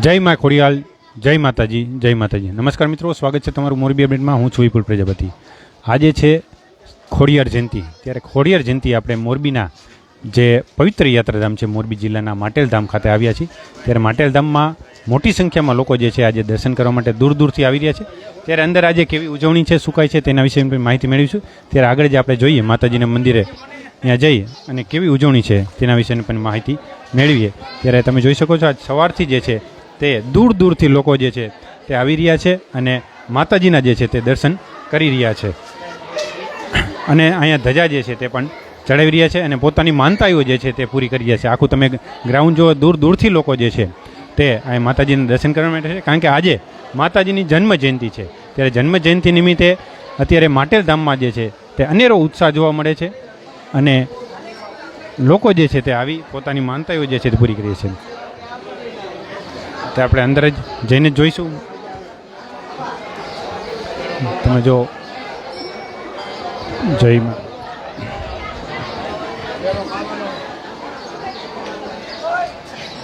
જય મા ખોડિયાલ, જય માતાજી જય માતાજી. નમસ્કાર મિત્રો, સ્વાગત છે તમારું મોરબી અપડેટમાં. હું છું વિપુલ પ્રજાપતિ. આજે છે ખોડિયાર જયંતિ. ત્યારે ખોડિયાર જયંતિ આપણે મોરબીના જે પવિત્ર યાત્રાધામ છે, મોરબી જિલ્લાના માટેલધામ ખાતે આવ્યા છીએ. ત્યારે માટેલધામમાં મોટી સંખ્યામાં લોકો જે છે, આજે દર્શન કરવા માટે દૂર દૂરથી આવી રહ્યા છે. ત્યારે અંદર આજે કેવી ઉજવણી છે, શું છે તેના વિશે માહિતી મેળવીશું. ત્યારે આગળ જે આપણે જોઈએ, માતાજીના મંદિરે ત્યાં જઈ અને કેવી ઉજવણી છે તેના વિશેની પણ માહિતી મેળવીએ. ત્યારે તમે જોઈ શકો છો, આજ સવારથી જે છે તે દૂર દૂરથી લોકો જે છે તે આવી રહ્યા છે અને માતાજીના જે છે તે દર્શન કરી રહ્યા છે. અને અહીંયા ધજા જે છે તે પણ ચડાવી રહ્યા છે અને પોતાની માનતાઓ જે છે તે પૂરી કરી રહ્યા છે. આખું તમે ગ્રાઉન્ડ જો દૂર દૂરથી લોકો જે છે તે અહીં માતાજીના દર્શન કરવા માટે છે. કારણ કે આજે માતાજીની જન્મ જયંતિ છે. ત્યારે જન્મ જયંતિ નિમિત્તે અત્યારે માટેલ ધામમાં જે છે તે અનેરો ઉત્સાહ જોવા મળે છે. અને લોકો જે છે તે આવી પોતાની માનતાઓ જે છે તે પૂરી કરીએ છે. તે આપણે અંદર જ જઈને જોઈશું. તમે જો. જય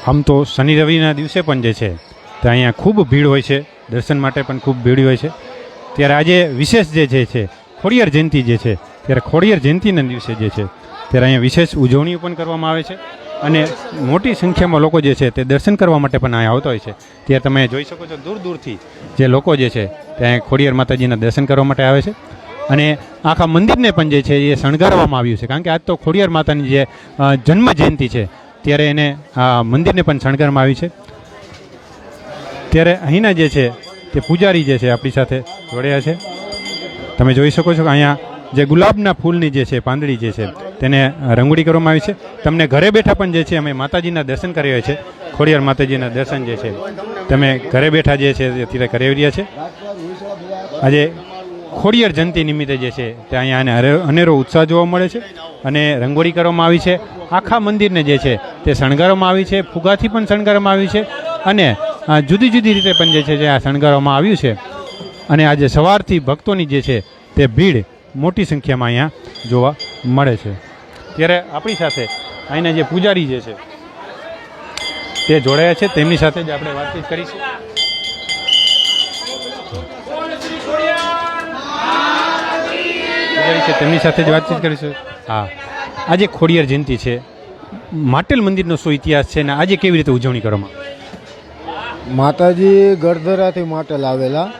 આમ તો શનિ રવિના દિવસે પણ જે છે તે અહીંયા ખૂબ ભીડ હોય છે. દર્શન માટે પણ ખૂબ ભીડ હોય છે. ત્યારે આજે વિશેષ જે છે, ખોડિયાર જયંતિ જે છે ત્યારે ખોડિયાર જયંતિના દિવસે જે છે, ત્યારે અહીંયા વિશેષ ઉજવણીઓ પણ કરવામાં આવે છે. અને મોટી સંખ્યામાં લોકો જે છે, તે દર્શન કરવા માટે પણ અહીંયા આવતા હોય છે. ત્યારે તમે જોઈ શકો છો દૂર દૂરથી જે લોકો જે છે, તે અહીંયા ખોડિયાર માતાજીના દર્શન કરવા માટે આવે છે. અને આખા મંદિરને પણ જે છે, એ શણગારવામાં આવ્યું છે. કારણ કે આજ તો ખોડિયાર માતાની જે જન્મ જયંતિ છે, ત્યારે એને આ મંદિરને પણ શણગારવામાં આવી છે. ત્યારે અહીંના જે છે, તે પૂજારી જે છે, આપણી સાથે જોડ્યા છે. તમે જોઈ શકો છો કે અહીંયા જે ગુલાબના ફૂલની જે છે, પાંદડી જે છે, તેને રંગોળી કરવામાં આવી છે. તમને ઘરે બેઠા પણ જે છે, અમે માતાજીના દર્શન કરી રહ્યા છે. ખોડિયાર માતાજીના દર્શન જે છે, તમે ઘરે બેઠા જે છે તે અત્યારે કરી રહ્યા છે. આજે ખોડિયાર જયંતિ નિમિત્તે જે છે, તે અહીંયા એને અનેરો ઉત્સાહ જોવા મળે છે અને રંગોળી કરવામાં આવી છે. આખા મંદિરને જે છે, તે શણગારવામાં આવી છે, ફુગાથી પણ શણગારવામાં આવી છે અને જુદી જુદી રીતે પણ જે છે, જે આ શણગારવામાં આવ્યું છે. અને આજે સવારથી ભક્તોની જે છે, તે ભીડ મોટી સંખ્યામાં અહીંયા જોવા મળે છે. ત્યારે આપણી સાથે અહીંના જે પૂજારી જે છે, તે જોડાયા છે. તેમની સાથે જ આપણે વાતચીત કરીશું. તેમની સાથે જ વાતચીત કરીશું. હા. આજે ખોડિયાર જયંતિ છે, માટેલ મંદિરનો શું ઇતિહાસ છે ને આજે કેવી રીતે ઉજવણી કરવામાં? માતાજી ગરધરાથી માટેલ આવેલા.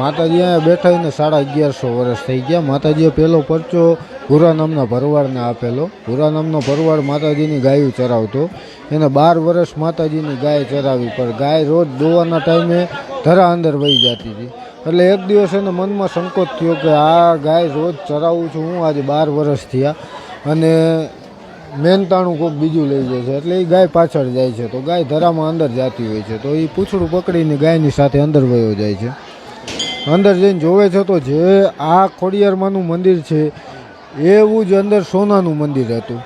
માતાજી અહીંયા બેઠા એને સાડા અગિયારસો વર્ષ થઈ ગયા. માતાજીએ પહેલો પરચો ભૂરા નામના ભરવાડને આપેલો. ભૂરા નામનો ભરવાડ માતાજીની ગાયું ચરાવતો. એને બાર વર્ષ માતાજીની ગાય ચરાવી, પણ ગાય રોજ દોવાના ટાઈમે ધરા અંદર વહી જતી હતી. એટલે એક દિવસ એને મનમાં સંકોચ થયો કે આ ગાય રોજ ચરાવું છું, હું આજે બાર વર્ષ થયા અને મહેનતાણું કોઈક બીજું લઈ જાય છે. એટલે એ ગાય પાછળ જાય છે. તો ગાય ધરામાં અંદર જતી હોય છે. તો એ પૂછડું પકડીને ગાયની સાથે અંદર વયો જાય છે. અંદર જઈને જોવે છે તો જે આ ખોડિયારમાંનું મંદિર છે એવું જ અંદર સોનાનું મંદિર હતું.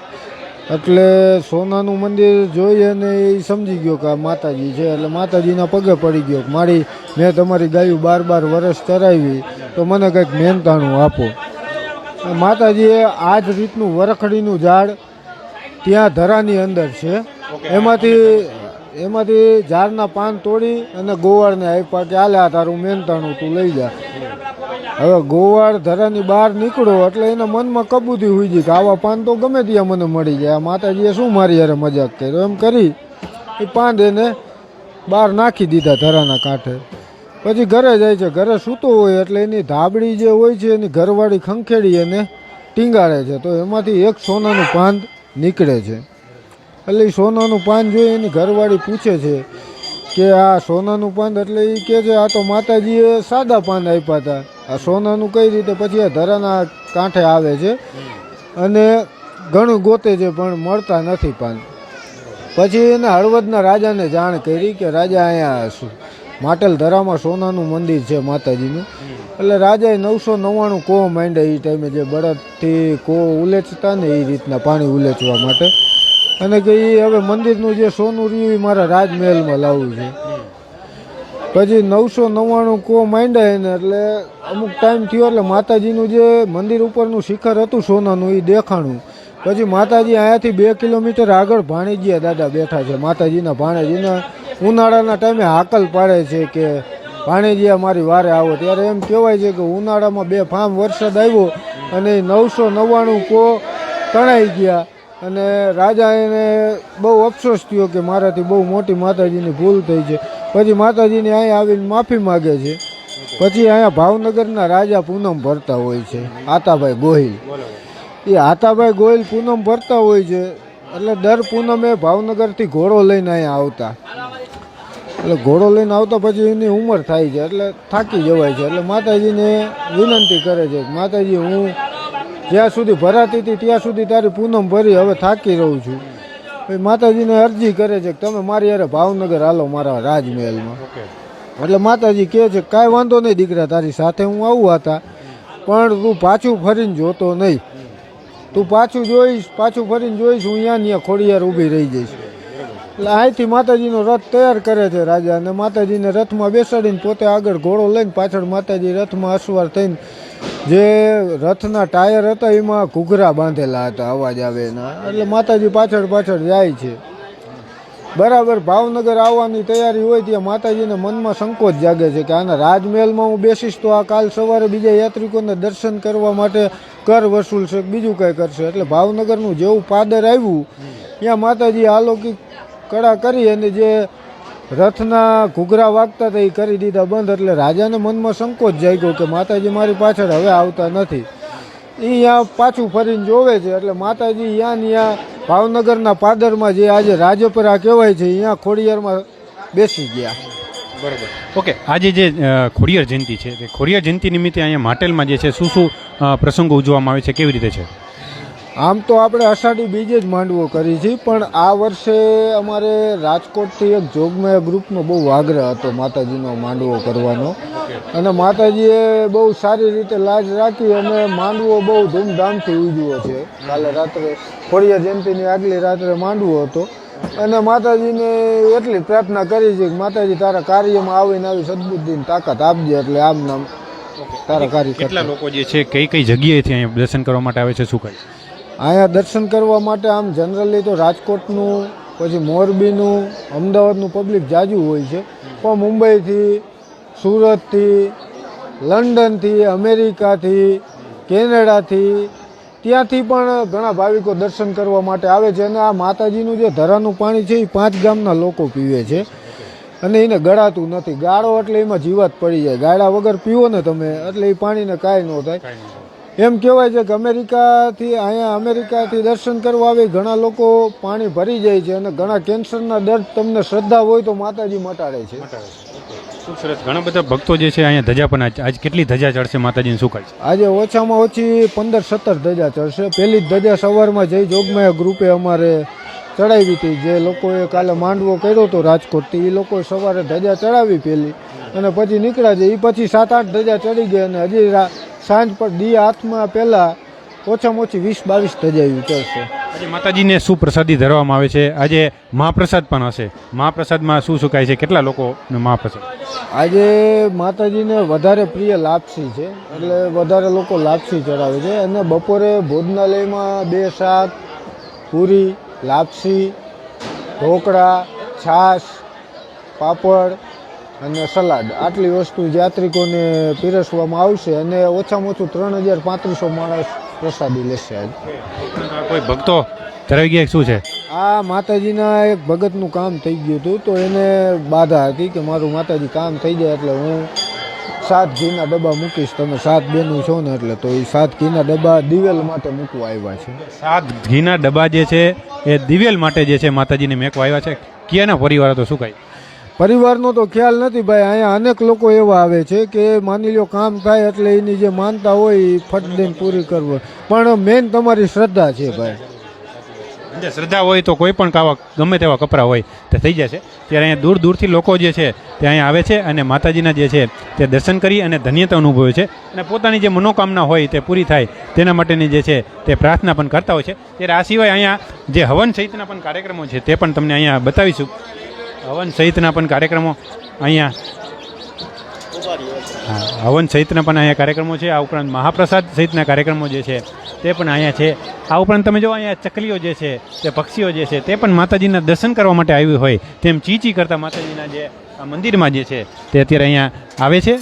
એટલે સોનાનું મંદિર જોઈ અને એ સમજી ગયો કે આ માતાજી છે એટલે માતાજીના પગે પડી ગયો મારી મેં તમારી ગાયું બાર બાર વરસ ચરાવી તો મને કંઈક મહેનતાણું આપો. માતાજીએ આ જ રીતનું વરખડીનું ઝાડ ત્યાં ધરાની અંદર છે. એમાંથી એમાંથી ઝાડના પાન તોડી અને ગોવાળને આપ્યા કે આલે આ તારું મહેનતાણું તું લઈ જા. હવે ગોવાળ ધરાની બહાર નીકળો એટલે એના મનમાં કબૂતી હોઈ ગઈ કે આવા પાન તો ગમે ત્યાં મને મળી જાય. આ માતાજીએ શું મારી યારે મજાક કર્યો? એમ કરી એ પાન એને બહાર નાખી દીધા ધરાના કાંઠે. પછી ઘરે જાય છે, ઘરે સૂતો હોય એટલે એની ધાબળી જે હોય છે, એની ઘરવાળી ખંખેડી એને ટીંગાડે છે. તો એમાંથી એક સોનાનું પાન નીકળે છે. એટલે એ સોનાનું પાન જોઈ એની ઘરવાળી પૂછે છે કે આ સોનાનું પાન એટલે એ કહે છે, આ તો માતાજીએ સાદા પાન આપ્યા હતા. આ સોનાનું કઈ રીતે? પછી આ ધરાના કાંઠે આવે છે અને ઘણું ગોતે છે, પણ મળતા નથી પાન. પછી એને હળવદના રાજાને જાણ કરી કે રાજા અહીંયા માટેલ ધરામાં સોનાનું મંદિર છે માતાજીનું. એટલે રાજાએ નવસો નવ્વાણું કો માંડ્યા એ ટાઈમે, જે બળદથી કો ઉલેચતા ને એ રીતના પાણી ઉલેચવા માટે. અને કે એ હવે મંદિરનું જે સોનું રહ્યું એ મારા રાજમહેલમાં લાવવું છે. પછી નવસો નવ્વાણું કો માંડ્યા એને એટલે અમુક ટાઈમ થયો એટલે માતાજીનું જે મંદિર ઉપરનું શિખર હતું સોનાનું એ દેખાણું. પછી માતાજી અહીંયાથી બે કિલોમીટર આગળ ભાણેજીયા દાદા બેઠા છે. માતાજીના ભાણેજીના ઉનાળાના ટાઈમે હાકલ પાડે છે કે ભાણેજીયા મારી વારે આવો. ત્યારે એમ કહેવાય છે કે ઉનાળામાં બે ફામ વરસાદ આવ્યો અને નવસો નવ્વાણું કો તણાઈ ગયા. અને રાજા એને બહુ અફસોસ થયો કે મારાથી બહુ મોટી માતાજીની ભૂલ થઈ છે. પછી માતાજીને અહીંયા આવીને માફી માગે છે. પછી અહીંયા ભાવનગરના રાજા પૂનમ ભરતા હોય છે, આતાભાઈ ગોહિલ. એ આતાભાઈ ગોહિલ પૂનમ ભરતા હોય છે, એટલે દર પૂનમે ભાવનગરથી ઘોડો લઈને અહીંયા આવતા. એટલે ઘોડો લઈને આવતા પછી એની ઉંમર થાય છે, એટલે થાકી જવાય છે. એટલે માતાજીને વિનંતી કરે છે માતાજી, હું જ્યાં સુધી ભરાતી હતી ત્યાં સુધી તારી પૂનમ ભરી હવે થાકી રહું છું. પછી માતાજીને અરજી કરે છે કે તમે મારી યારે ભાવનગર હાલો મારા રાજમહેલમાં. એટલે માતાજી કહે છે કાંઈ વાંધો નહીં દીકરા તારી સાથે હું આવું હતા. પણ તું પાછું ફરીને જોતો નહીં. તું પાછું જોઈશ પાછું ફરીને જોઈશ હું અહીંયા ત્યાં ખોડિયાર ઊભી રહી જઈશ. એટલે અહીંથી માતાજીનો રથ તૈયાર કરે છે રાજા અને માતાજીને રથમાં બેસાડીને પોતે આગળ ઘોડો લઈને પાછળ માતાજી રથમાં અસવાર થઈને જે રથના ટાયર હતા, એમાં ઘૂઘરા બાંધેલા હતા, અવાજ આવે એના એટલે માતાજી પાછળ પાછળ જાય છે. બરાબર, ભાવનગર આવવાની તૈયારી હોય ત્યાં માતાજીને મનમાં સંકોચ જાગે છે કે આના રાજમહેલમાં હું બેસીશ તો આ કાલ સવારે બીજા યાત્રિકોને દર્શન કરવા માટે કર વસૂલશે બીજું કંઈ કરશે. એટલે ભાવનગરનું જેવું પાદર આવ્યું, ત્યાં માતાજી અલૌકિક કળા કરી અને જે રથના ઘૂઘરા વાગતા હતા એ કરી દીધા બંધ એટલે રાજાને મનમાં સંકોચ જાગ્યો કે માતાજી મારી પાછળ હવે આવતા નથી. એ અહીંયા પાછું ફરીને જોવે છે એટલે માતાજી અહીંયા ત્યાં ભાવનગરના પાદરમાં જે આજે રાજપરા કહેવાય છે અહીંયા ખોડિયારમાં બેસી ગયા. બરાબર. ઓકે આજે જે ખોડિયાર જયંતિ છે તે ખોડિયાર જયંતિ નિમિત્તે અહીંયા માટેલમાં જે છે શું શું પ્રસંગો ઉજવવામાં આવે છે કેવી રીતે છે? આમ તો આપણે અષાઢી બીજે જ માંડવો કરી છે પણ આ વર્ષે અમારે રાજકોટથી એક જોગમય ગ્રુપનો બહુ આગ્રહ હતો માતાજીનો માંડવો કરવાનો. અને માતાજીએ બહુ સારી રીતે લાજ રાખી અને માંડવો બહુ ધૂમધામથી ઉજવ્યો છે. કાલે રાત્રે ખોડિયા જયંતિની આગલી રાત્રે માંડવો હતો. અને માતાજીને એટલી પ્રાર્થના કરી છે કે માતાજી તારા કાર્યમાં આવીને આવી સદબુદ્ધિની તાકાત આપજે એટલે આમ નામ તારા કાર્ય કેટલા લોકો જે છે કઈ કઈ જગ્યાએથી અહીંયા દર્શન કરવા માટે આવે છે શું કહે અહીંયા દર્શન કરવા માટે આમ જનરલી તો રાજકોટનું, પછી મોરબીનું, અમદાવાદનું પબ્લિક જાજુ હોય છે. પણ મુંબઈથી, સુરતથી, લંડનથી, અમેરિકાથી, કેનેડાથી, ત્યાંથી પણ ઘણા ભાવિકો દર્શન કરવા માટે આવે છે. અને આ માતાજીનું જે ધરાનું પાણી છે, એ પાંચ ગામના લોકો પીવે છે. અને એને ગળાતું નથી. ગાળો એટલે એમાં જીવાત પડી જાય. ગાળા વગર પીવો ને તમે, એટલે એ પાણીને કાંઈ ન થાય. એમ કહેવાય છે કે અમેરિકાથી અહીંયા અમેરિકાથી દર્શન કરવા આવે ઘણા લોકો પાણી ભરી જાય છે અને ઘણા કેન્સરના દર્દ તમને શ્રદ્ધા હોય તો માતાજી મટાડે છે. ખૂબ સરસ. ઘણા બધા ભક્તો જે છે અહીંયા ધજા પણ આજ કેટલી ધજા ચડશે માતાજીને શું છે આજે ઓછામાં ઓછી પંદર સત્તર ધજા ચડશે. પહેલી જ ધજા સવારમાં જઈ જોગમાયા ગ્રુપે અમારે ચડાવી હતી. જે લોકોએ કાલે માંડવો કર્યો હતો રાજકોટથી એ લોકોએ સવારે ધજા ચડાવી પહેલી અને પછી નીકળ્યા છે. એ પછી સાત આઠ ધજા ચડી ગઈ અને હજી સાંજ પર દી હાથમાં પહેલાં ઓછામાં ઓછી વીસ બાવીસ ધજાયું ચડશે આજે માતાજીને શું પ્રસાદી ધરવામાં આવે છે. આજે મહાપ્રસાદ પણ હશે. મહાપ્રસાદમાં શું સુકાય છે? કેટલા લોકો મહાપ્રસાદ? આજે માતાજીને વધારે પ્રિય લાપસી છે. એટલે વધારે લોકો લાપસી ચડાવે છે. અને બપોરે ભોજનાલયમાં બે શાક પૂરી લાપસી ઢોકળા છાશ પાપડ અને સલાડ. આટલી વસ્તુ યાત્રિકોને પીરસવામાં આવશે અને ઓછામાં ઓછું ત્રણ હજાર પાંત્રીસો માણસ પ્રસાદી લેશે આજે. કોઈ ભક્તો ધરાવી ગયા શું છે? આ માતાજીના એક ભગતનું કામ થઈ ગયું હતું તો એને બાધા હતી કે મારું માતાજી કામ થઈ જાય એટલે હું સાત ઘીના ડબ્બા મૂકીશ તમે સાત બેનું છો ને એટલે તો એ સાત ઘીના ડબ્બા દિવેલ માટે મૂકવા આવ્યા છે. સાત ઘીના ડબ્બા જે છે એ દિવેલ માટે જે છે માતાજીને મેકવા આવ્યા છે? ક્યાંના પરિવાર તો શું કહે? પરિવારનો તો ખ્યાલ નથી ભાઈ, અહીંયા અનેક લોકો એવા આવે છે કે માની લો કામ થાય એટલે એની જે માનતા હોય એ ફટ દઈને પૂરી કરવી પણ મેઇન તમારી શ્રદ્ધા છે ભાઈ. શ્રદ્ધા હોય તો કોઈ પણ કાવા ગમે તેવા કપરા હોય તે થઈ જશે. ત્યારે અહીંયા દૂર દૂરથી લોકો જે છે તે અહીંયા આવે છે અને માતાજીના જે છે તે દર્શન કરી અને ધન્યતા અનુભવે છે. અને પોતાની જે મનોકામના હોય તે પૂરી થાય. તેના માટેની જે છે તે પ્રાર્થના પણ કરતા હોય છે. ત્યારે આ સિવાય અહીંયા જે હવન સહિતના પણ કાર્યક્રમો છે તે પણ તમને અહીંયા બતાવીશું. હવન સહિતના પણ કાર્યક્રમો અહીંયા હા, હવન સહિતના પણ અહીંયા કાર્યક્રમો છે આ ઉપરાંત મહાપ્રસાદ સહિતના કાર્યક્રમો જે છે, તે પણ અહીંયા છે આ ઉપરાંત તમે જો અહીંયા ચકલીઓ જે છે, તે પક્ષીઓ જે છે, તે પણ માતાજીના દર્શન કરવા માટે આવી હોય, તેમ ચીચી કરતા માતાજીના જે આ મંદિરમાં જે છે, તે અત્યારે અહીંયા આવે છે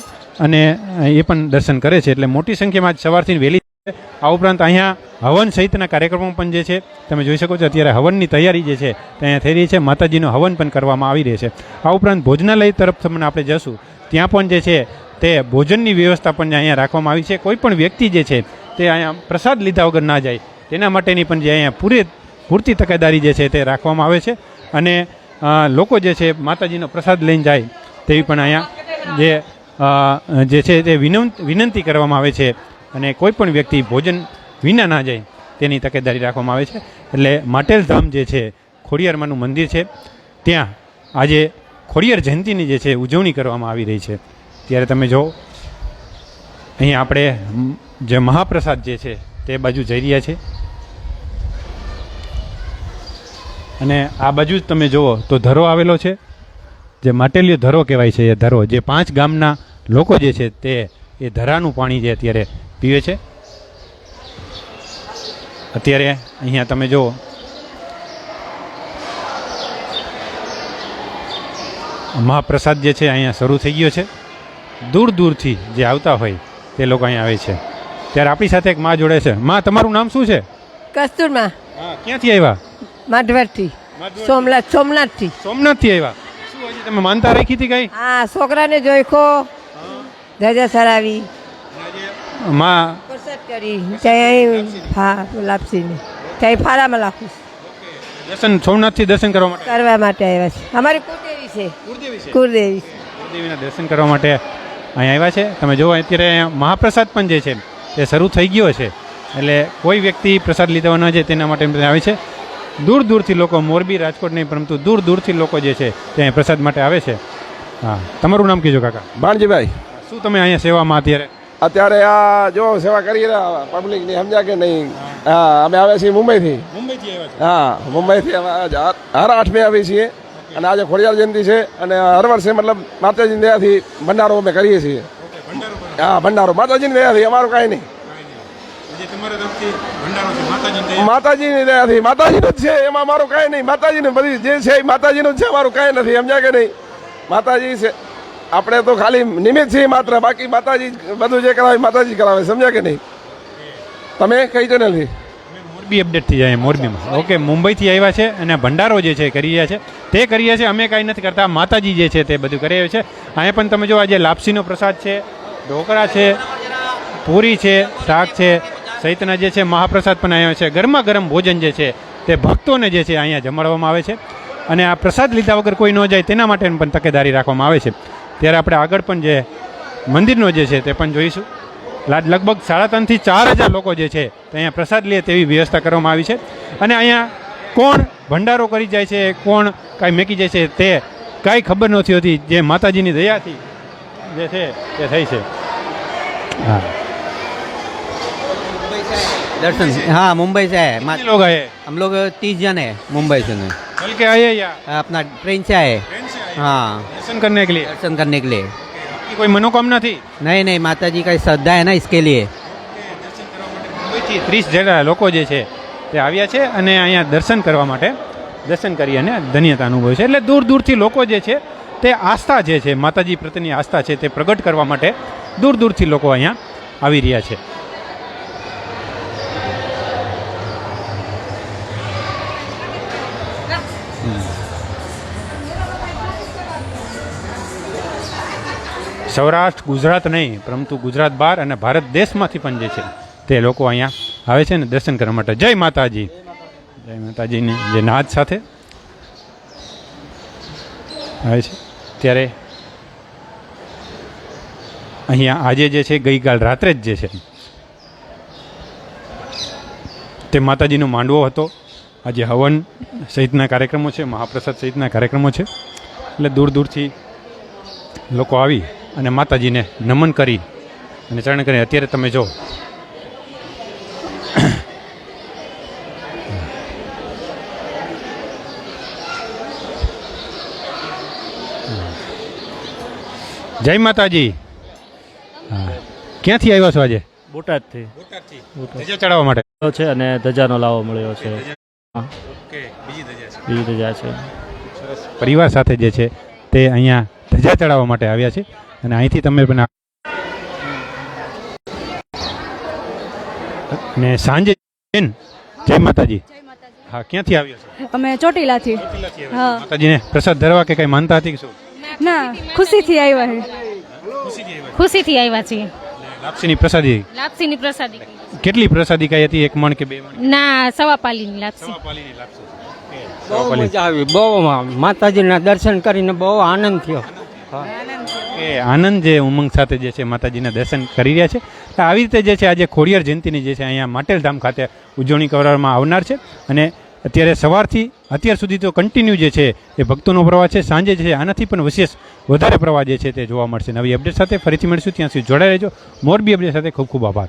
અને એ પણ દર્શન કરે છે એટલે મોટી સંખ્યામાં જ સવારથી વહેલી. આ ઉપરાંત અહીંયા હવન સહિતના કાર્યક્રમો પણ જે છે, તમે જોઈ શકો છો, અત્યારે હવનની તૈયારી જે છે, તે અહીંયા થઈ રહી છે. માતાજીનો હવન પણ કરવામાં આવી રહ્યો છે. આ ઉપરાંત ભોજનાલય તરફ તમને આપણે જશું. ત્યાં પણ જે છે, તે ભોજનની વ્યવસ્થા પણ અહીંયા રાખવામાં આવી છે. કોઈ પણ વ્યક્તિ જે છે, તે અહીંયા પ્રસાદ લીધા વગર ના જાય. તેના માટેની પણ જે અહીંયા પૂરે, પૂરતી તકેદારી જે છે, તે રાખવામાં આવે છે. અને લોકો જે છે, માતાજીનો પ્રસાદ લઈને જાય તેવી પણ અહીંયા જે જે છે, તે વિનંત કરવામાં આવે છે. અને કોઈ પણ વ્યક્તિ ભોજન વિના ના જાય, તેની તકેદારી રાખવામાં આવે છે. એટલે માટેલ ધામ જે છે, ખોડિયારમાંનું મંદિર છે. ત્યાં આજે ખોડિયાર જયંતિની જે છે, ઉજવણી કરવામાં આવી રહી છે. ત્યારે તમે જો, અહીં આપણે જે મહાપ્રસાદ જે છે, તે બાજુ જઈ રહ્યા છે. અને આ બાજુ જ તમે જુઓ, તો ધરો આવેલો છે. જે માટેલિયો ધરો કહેવાય છે એ ધરો. જે પાંચ ગામના લોકો જે છે, તે એ ધરાનું પાણી જે અત્યારે પીવે છે? અત્યારે અહીંયા તમે જુઓ. મહાપ્રસાદ જે છે અહીંયા શરૂ થઈ ગયો છે. દૂર દૂરથી જે આવતા હોય તે લોકો અહીંયા આવે છે. ત્યારે આપણી સાથે એક માં જોડે છે. માં તમારું નામ શું છે? કસ્તુરમાં. હા ક્યાંથી આવ્યા? માધવરથી. સોમનાથ સોમનાથથી. સોમનાથથી આવ્યા? શું હજી તમે માનતા રાખી હતી કઈ? હા છોકરાને જોઈખો ધજા સરાવી. માં પ્રસાદ કરી ત્યાં હા લાપસીની ત્યાં ફારામાં લાખું દર્શન સોમનાથથી દર્શન કરવા માટે કરવા માટે આવ્યા છે અમારી કુળદેવી છે કુળદેવી છે કુળદેવી દેવીના દર્શન કરવા માટે અહીંયા આવ્યા છે તમે જુઓ અત્યારે અહીંયા મહાપ્રસાદ પણ જે છે તે શરૂ થઈ ગયો છે એટલે કોઈ વ્યક્તિ પ્રસાદ લીધા ન જાય તેના માટે આવે છે. દૂર દૂરથી લોકો મોરબી રાજકોટ નહીં પરંતુ દૂર દૂરથી લોકો જે છે તે પ્રસાદ માટે આવે છે. હા તમારું નામ કીજો કાકા. ભાણજીભાઈ શું તમે અહીંયા સેવામાં અત્યારે? અત્યારે આ જો સેવા કરી રહ્યા પબ્લિકની સમજ્યા કે નહીં? હા અમે આવ્યા છીએ મુંબઈથી. હા મુંબઈથી હર આઠમે આવીએ છીએ. અને આજે ખોડિયાર જયંતિ છે અને હર વર્ષે મતલબ માતાજીની દયાથી ભંડારો અમે કરીએ છીએ. હા ભંડારો. માતાજીની દયાથી અમારું કાંઈ નહીં. માતાજીની દયાથી માતાજીનું જ છે એમાં અમારું કાંઈ નહીં. માતાજીનું બધી જે છે એ માતાજીનું જ છે અમારું કાંઈ નથી સમજ્યા કે નહીં? માતાજી છે આપણે તો ખાલી નિમિત્ત છીએ માત્ર. બાકી માતાજી બધું જે કરાવે માતાજી કરાવે સમજ્યા કે નહીં? તમે કઈ ચેનલથી મોરબી અપડેટ થઈ જાય મોરબીમાં. ઓકે મુંબઈથી આવ્યા છે અને ભંડારો જે છે કરી રહ્યા છે. તે કરીએ છીએ અમે કાંઈ નથી કરતા. માતાજી જે છે તે બધું કરી રહ્યા છે. અહીંયા પણ તમે જો આજે લાપસીનો પ્રસાદ છે ઢોકળા છે પૂરી છે શાક છે સહિતના જે છે મહાપ્રસાદ પણ આવ્યા છે. ગરમા ગરમ ભોજન જે છે તે ભક્તોને જે છે અહીંયા જમાડવામાં આવે છે. અને આ પ્રસાદ લીધા વગર કોઈ ન જાય તેના માટે પણ તકેદારી રાખવામાં આવે છે. ત્યારે આપણે આગળ પણ જે મંદિરનો જે છે તે પણ જોઈશું લાગ- લગભગ સાડા ત્રણથી ચાર હજાર લોકો જે છે તે અહીંયા પ્રસાદ લે તેવી વ્યવસ્થા કરવામાં આવી છે અને અહીંયા કોણ ભંડારો કરી જાય છે કોણ કાંઈ મેકી જાય છે તે કાંઈ ખબર નથી હોતી જે માતાજીની દયાથી જે છે તે થઈ છે હા दर्शन हाँ मुंबई से है मा- कितने लोग आए हम लोग तीस जन है मुंबई से हैं। चल के आए या अपना ट्रेन से आए ट्रेन से आए हाँ दर्शन करने के लिए दर्शन करने के लिए आपकी कोई मनोकामना थी नहीं नहीं माता जी का श्रद्धा है ना इसके लिए મુંબઈથી ત્રીસ જેટલા લોકો જે છે તે આવ્યા છે અને અહીંયા દર્શન કરવા માટે દર્શન કરી અને ધન્યતા અનુભવે છે એટલે દૂર દૂરથી લોકો જે છે તે આસ્થા જે છે માતાજી પ્રત્યેની આસ્થા છે તે પ્રગટ કરવા માટે દૂર દૂરથી લોકો અહીંયા આવી રહ્યા છે સૌરાષ્ટ્ર, ગુજરાત નહીં, પરંતુ ગુજરાત બહાર અને ભારત દેશમાંથી પણ જે છે તે લોકો અહીંયા આવે છે ને દર્શન કરવા માટે. જય માતાજી. જય માતાજીની જે નાદ સાથે આવે છે. ત્યારે અહીંયા આજે જે છે ગઈકાલ રાત્રે જ જે છે તે માતાજીનો માંડવો હતો. આજે હવન સહિતના કાર્યક્રમો છે, મહાપ્રસાદ સહિતના કાર્યક્રમો છે. એટલે દૂર દૂરથી લોકો આવી અને માતાજીને નમન કરી અને ચરણ કરી. અત્યારે તમે જો. જય માતાજી. હા. ક્યાંથી આવ્યા છો આજે? બોટાદથી. ધજા ચડાવવા માટે. છે અને ધજાનો લાવો મળ્યો છે. બીજી ધજા છે. પરિવાર સાથે જે છે તે અહીંયા ધજા ચડાવવા માટે આવ્યા છે. અને અહીંથી તમે પણ ને સાંજે બેન, જય માતાજી. હા ક્યાંથી આવ્યો છો? અમે ચોટીલાથી. હા. માતાજીને પ્રસાદ ધરવા કે કઈ માનતા હતી કે શું? ના ખુશીથી આવ્યા છે. ખુશીથી આવ્યા છીએ. લાપસીની પ્રસાદી. લાપસીની પ્રસાદી. કેટલી પ્રસાદી કઈ હતી? એક મણ કે બે મણ? ના સવા પાલીની લાપસી. બહુ મજા આવી બહુ માતાજીના દર્શન કરીને બહુ આનંદ થયો. એ આનંદ જે ઉમંગ સાથે જે છે માતાજીના દર્શન કરી રહ્યા છે. તો આવી રીતે જે છે આજે ખોડિયાર જયંતિની જે છે અહીંયા માટેલધામ ખાતે ઉજવણી કરવામાં આવનાર છે. અને અત્યારે સવારથી અત્યાર સુધી તો કન્ટિન્યુ જે છે એ ભક્તોનો પ્રવાહ છે. સાંજે છે આનાથી પણ વિશેષ વધારે પ્રવાહ જે છે તે જોવા મળશે. નવી અપડેટ સાથે ફરીથી મળીશું. ત્યાં સુધી જોડાઈ રહેજો. મોરબી અપડેટ સાથે ખૂબ ખૂબ આભાર.